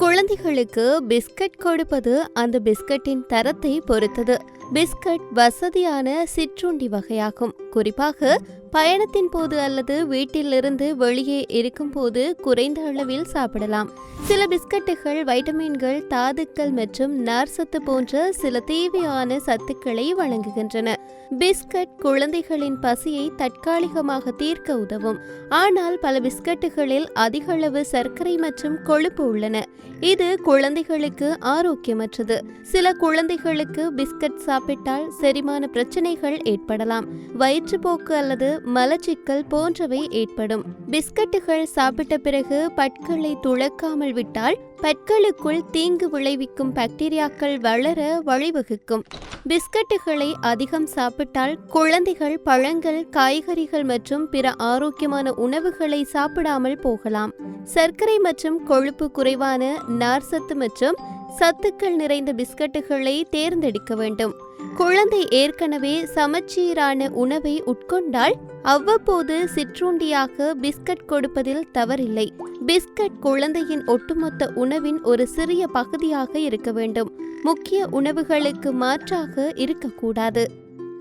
குழந்தைகளுக்கு பிஸ்கட் கொடுப்பது அந்த பிஸ்கட்டின் தரத்தை பொறுத்தது. பிஸ்கட் வசதியான சிற்றுண்டி வகையாகும். குறிப்பாக பயணத்தின் போது அல்லது வீட்டிலிருந்து வெளியே இருக்கும்போது குறைந்த அளவில் சாப்பிடலாம். சில பிஸ்கட்டுகள் வைட்டமின்கள் தாதுக்கள் மற்றும் நார்சத்து போன்ற சில தேவையான சத்துக்களை வழங்குகின்றன. பிஸ்கட் குழந்தைகளின் பசியை தற்காலிகமாக தீர்க்க உதவும். ஆனால் பல பிஸ்கட்டுகளில் அதிக அளவு சர்க்கரை மற்றும் கொழுப்பு உள்ளன. இது குழந்தைகளுக்கு ஆரோக்கியமற்றது. சில குழந்தைகளுக்கு பிஸ்கட் சாப்பிட்டால் செரிமான பிரச்சனைகள் ஏற்படலாம். வயிற்றுப்போக்கு அல்லது மலச்சிக்கல் போன்றவை ஏற்படும். பிஸ்கட்டுகள் சாப்பிட்ட பிறகு பற்களை துளக்காமல் விட்டால் பற்களுக்குள் தீங்கு விளைவிக்கும் பாக்டீரியாக்கள் வளர வழிவகுக்கும். பிஸ்கட்டுகளை அதிகம் சாப்பிட்டால் குழந்தைகள் பழங்கள் காய்கறிகள் மற்றும் பிற ஆரோக்கியமான உணவுகளை சாப்பிடாமல் போகலாம். சர்க்கரை மற்றும் கொழுப்பு குறைவான நார்சத்து மற்றும் சத்துக்கள் நிறைந்த பிஸ்கட்டுகளை தேர்ந்தெடுக்க வேண்டும். குழந்தை ஏற்கனவே சமச்சீரான உணவை உட்கொண்டால் அவ்வப்போது சிற்றுண்டியாக பிஸ்கட் கொடுப்பதில் தவறில்லை. பிஸ்கட் குழந்தையின் ஒட்டுமொத்த உணவின் ஒரு சிறிய பகுதியாக இருக்க வேண்டும். முக்கிய உணவுகளுக்கு மாற்றாக இருக்கக்கூடாது.